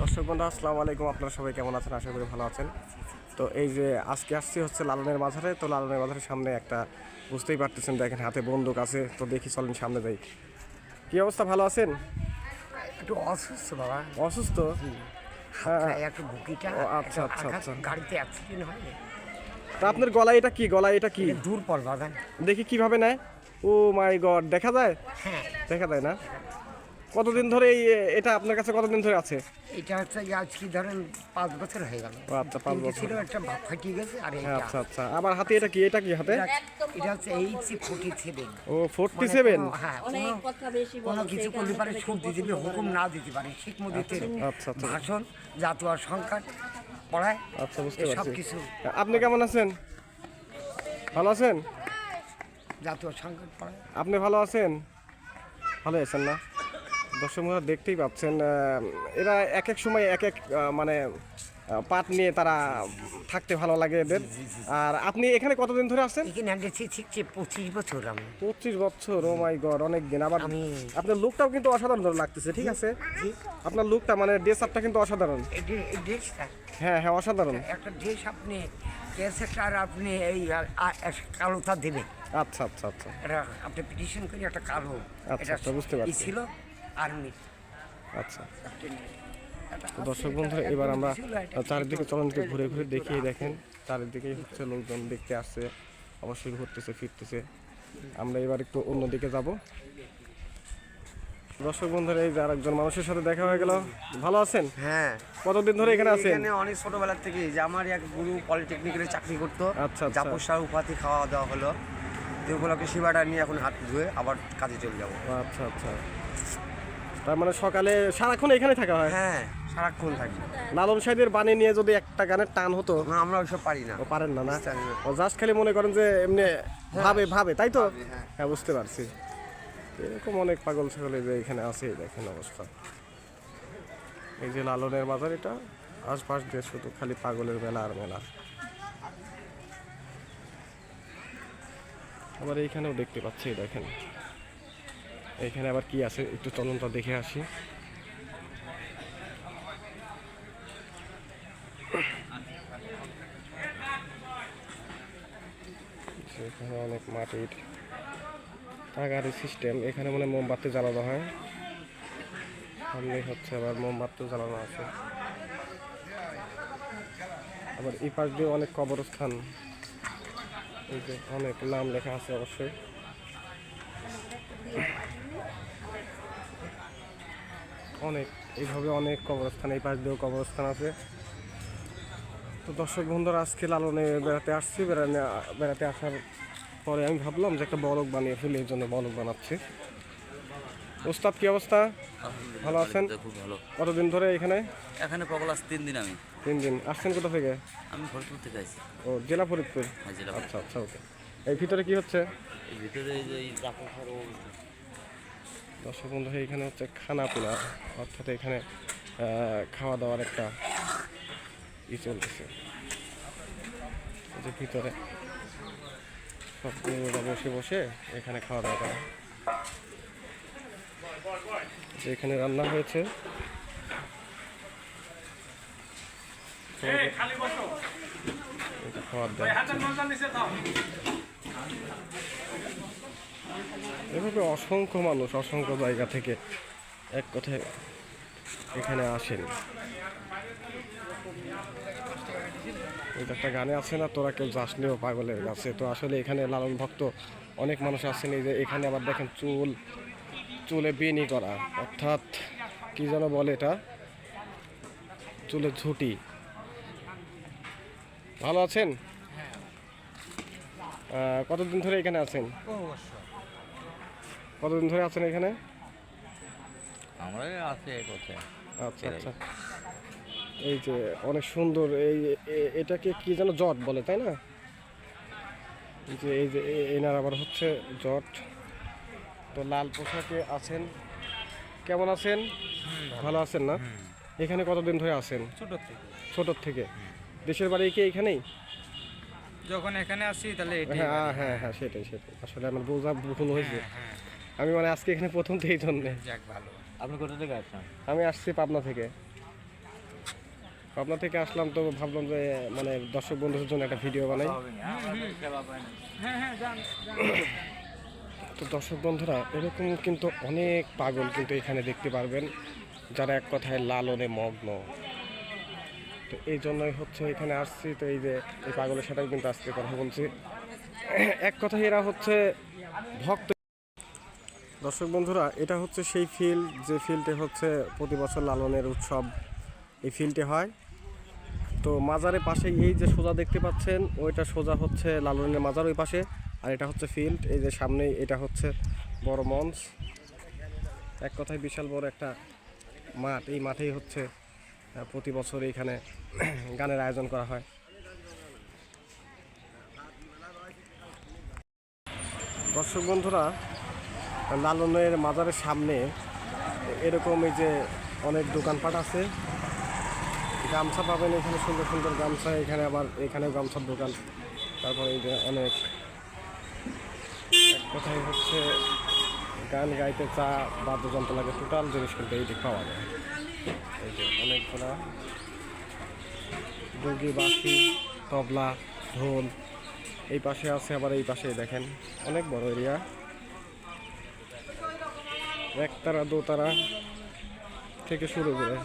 দর্শক বন্ধু আসসালামু আলাইকুম। আপনারা সবাই কেমন আছেন? আশা করি ভালো আছেন। তো এই যে আজকে আসছি হচ্ছে লালনের বাজারে। তো লালনের বাজারের সামনে একটা বুঝতেই পারতেছেন দেখেন হাতে বন্দুক আছে। তো দেখি চলেন সামনে যাই। কি অবস্থা? ভালো আছেন? একটু অসুস্থ বাবা। অসুস্থ? হ্যাঁ। আচ্ছা, আচ্ছা, আচ্ছা। গাড়িতে অ্যাক্সিডেন্ট হয় তা আপনার গলায় এটা কি? গলায় এটা কি? দূর পর দেখি কীভাবে নেয়। ও মাই গড দেখা যায়? হ্যাঁ। দেখা যায় না? কতদিন ধরে এই এটা আপনার কাছে কতদিন ধরে আছে? এটা হচ্ছে আজকে ধরেন পাঁচ বছর হয়ে গেল। ও আচ্ছা পাঁচ বছর ছিল একটা ভাত ফাটিয়ে গেছে আর হ্যাঁ এটা আচ্ছা আচ্ছা আমার হাতে এটা কি? এটা কি হাতে? এটা- এটা হচ্ছে এইচ ফোর্টি সেভেন ও ফোরটি সেভেন হ্যাঁ অনেক কোনো- কথা বেশি কোনো কিছু করতে পারে সুখ দিতে পারে হুকুম না দিতে পারে শিখ মদিতের আচ্ছা আচ্ছা ভাষণ জাতীয় সংখ্যা পড়ায় আচ্ছা বুঝতে সব পারছি। কিছু। আপনি কেমন আছেন? ভালো আছেন? জাতীয় সংখ্যা পড়ায়। আপনি ভালো আছেন? ভালো আছেন না? দর্শক বন্ধুরা দেখতেই পাচ্ছেন এরা এক এক সময় এক এক মানে পাট নিয়ে তারা থাকতে ভালো লাগে এদের। আর আপনি এখানে কতদিন ধরে আছেন? পঁচিশ বছর আমি। পঁচিশ বছর ও মাই গড অনেক দিন। আবার আপনার লুকটাও কিন্তু অসাধারণ লাগতেছে ঠিক আছে? আপনার লুকটা মানে ড্রেস আপটা কিন্তু অসাধারণ। হ্যাঁ হ্যাঁ অসাধারণ। একটা ড্রেস আপনি আর আপনি এই কালোটা দেবে আচ্ছা আচ্ছা আচ্ছা। আপনি পিটিশন করে একটা কালো। আচ্ছা, আচ্ছা, বুঝতে পারছি। ছিল। আর্মি আচ্ছা। তো দর্শক বন্ধুরা এবার আমরা চারিদিকে চলন একটু ঘুরে ঘুরে দেখিয়ে দেখেন। চারিদিকেই হচ্ছে লোকজন দেখতে আসছে অবশ্যই ঘুরতেছে ফিরতেছে। আমরা এবার একটু অন্যদিকে যাব। দর্শক বন্ধুরা এই যে আরেকজন মানুষের সাথে দেখা হয়ে গেল। ভালো আছেন? হ্যাঁ। কতদিন ধরে এখানে আছেন? এখানে অনেক ছোটবেলার থেকে যে আমার এক গুরু পলিটেকনিকের চাকরি করতো। আচ্ছা, আচ্ছা। জাপুর সার উপাধি খাওয়া দাওয়া হলো। যে উপলক্ষে সেবাটা নিয়ে এখন হাত ধুয়ে আবার কাজে চলে যাব। আচ্ছা আচ্ছা। তার মানে সকালে সারাক্ষণ এখানে থাকা হয়? হ্যাঁ সারাক্ষণ থাকি। লালন সাহেবের বাণী নিয়ে যদি একটা গানের টান হতো? না, আমরা ওইসব পারি না। ও পারেন না না। ও জাস্ট খালি মনে করেন যে এমনি ভাবে ভাবে তাই তো? হ্যাঁ। হ্যাঁ বুঝতে পারছি। এরকম অনেক পাগল ছাগল যে এখানে আছে দেখেন অবস্থা। এই যে লালনের বাজার এটা আশপাশ দিয়ে শুধু খালি পাগলের মেলা আর মেলা। আবার এইখানেও দেখতে পাচ্ছি দেখেন। এইখানে আবার কি আছে? একটু চলনটা দেখে আসি। এখানে অনেক মাটির টাকারি সিস্টেম এখানে মানে মোমবাতি জ্বালানো হয়। সামনে হচ্ছে আবার মোমবাতি জ্বালানো আছে। আবার এই পাশ দিয়ে অনেক কবরস্থান। অনেক নাম লেখা আছে অবশ্যই। অনেক এইভাবে অনেক কবরস্থান এই পাশ দিয়েও কবরস্থান আছে। তো দর্শক বন্ধুরা আজকে লালনে বেড়াতে আসছি। বেড়ানে বেড়াতে আসার পরে আমি ভাবলাম যে একটা বলক বানিয়ে ফেলি এই জন্য বলক বানাচ্ছি। ওস্তাদ কি অবস্থা? ভালো আছেন? খুব ভালো। কতদিন ধরে এখানে? এখানে প্রবলাস তিন দিন আমি। তিন দিন। আসছেন কোথা থেকে? আমি ফরিদপুর থেকে আছি ও জেলা ফরিদপুর? হ্যাঁ আচ্ছা আচ্ছা ওকে। এই ভিতরে কি হচ্ছে? ভিতরে এই যে দর্শক বন্ধু এখানে হচ্ছে খানা পিনা অর্থাৎ এখানে খাওয়া দাওয়ার একটা ই চলতেছে। এই যে ভিতরে সব বসে বসে এখানে খাওয়া দাওয়া করে। যে এখানে রান্না হয়েছে। এটা খাওয়ার দেওয়া। এভাবে অসংখ্য মানুষ অসংখ্য জায়গা থেকে এক কথায় এখানে আসেন। এটা একটা গানে আছে না, তোরা কেউ যাস নিও পাগলের কাছে। তো আসলে এখানে লালন ভক্ত অনেক মানুষ আছেন। এই যে এখানে আবার দেখেন চুল, চুলে বেনি করা। অর্থাৎ কি যেন বলে এটা? চুলে ঝুটি। ভালো আছেন? কতদিন ধরে এখানে আছেন? কতদিন ধরে আছেন এখানে? আমরা আছে আচ্ছা আচ্ছা। এই যে অনেক সুন্দর এই এটাকে কি যেন জট বলে তাই না? এই যে এই যে এনার আবার হচ্ছে জট। তো লাল পোশাকে আছেন। কেমন আছেন? ভালো। আছেন না? এখানে কতদিন ধরে আছেন? ছোট থেকে। ছোটোর থেকে। দেশের বাড়ি কি এখানেই? যখন এখানে আসি তাহলে হ্যাঁ হ্যাঁ হ্যাঁ সেটাই সেটাই। আসলে আমার বোঝা ভুল হয়েছে। আমি মানে আজকে এখানে প্রথম তো এই জন্যে। যাক ভালো। আপনি কোথা থেকে আসছেন? আমি আসছি পাবনা থেকে। পাবনা থেকে আসলাম তো ভাবলাম যে মানে দর্শক বন্ধুদের জন্য একটা ভিডিও বানাই। হ্যাঁ হ্যাঁ তো দর্শক বন্ধুরা এরকম কিন্তু অনেক পাগল কিন্তু এখানে দেখতে পারবেন যারা এক কথায় লালনে মগ্ন। তো এই জন্যই হচ্ছে এখানে আসছি। তো এই যে এই পাগলের সাথে কিন্তু আজকে কথা বলছি। এক কথায় এরা হচ্ছে ভক্ত। দর্শক বন্ধুরা, এটা হচ্ছে সেই ফিল্ড যে ফিল্ডে হচ্ছে প্রতি বছর লালনের উৎসব। এই ফিল্ডে হয়। তো মাজারের পাশে এই যে সোজা দেখতে পাচ্ছেন, ওইটা সোজা হচ্ছে লালনের মাজার ওই পাশে। আর এটা হচ্ছে ফিল্ড এই যে সামনেই এটা হচ্ছে বড় মঞ্চ। এক কথায় বিশাল বড় একটা মাঠ। এই মাঠেই হচ্ছে প্রতি বছর এইখানে গানের আয়োজন করা হয়। দর্শক বন্ধুরা, লালনের মাজারের সামনে এরকম এই যে অনেক দোকানপাট আছে। গামছা পাবেন এখানে, সুন্দর সুন্দর গামছা, এখানে আবার এখানে গামছার দোকান। তারপরে এই যে অনেক কথায় হচ্ছে গান গাইতে চা, বাদ্যযন্ত্র লাগে, টোটাল জিনিস কিন্তু এইটি পাওয়া যায়। অনেকগুলা। ডুগি বাঁশি তবলা, ঢোল। এই পাশে আছে আবার এই পাশে দেখেন, অনেক বড় এরিয়া। একতারা, দোতারা থেকে শুরু করে।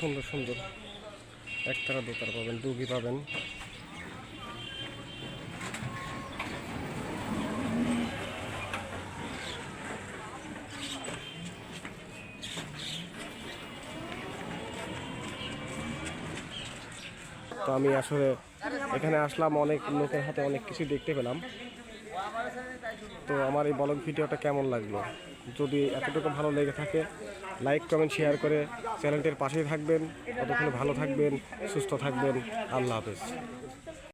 সুন্দর সুন্দর। একতারা, দোতারা পাবেন, ডুগি পাবেন। তো আমি আসলে এখানে আসলাম, অনেক লোকের হাতে অনেক কিছু দেখতে পেলাম। তো আমার এই ব্লগ ভিডিওটা কেমন লাগল? যদি এতটুকু ভালো লেগে থাকে লাইক কমেন্ট শেয়ার করে চ্যানেলটির পাশেই থাকবেন। ততক্ষণ ভালো থাকবেন, সুস্থ থাকবেন। আল্লাহ হাফেজ।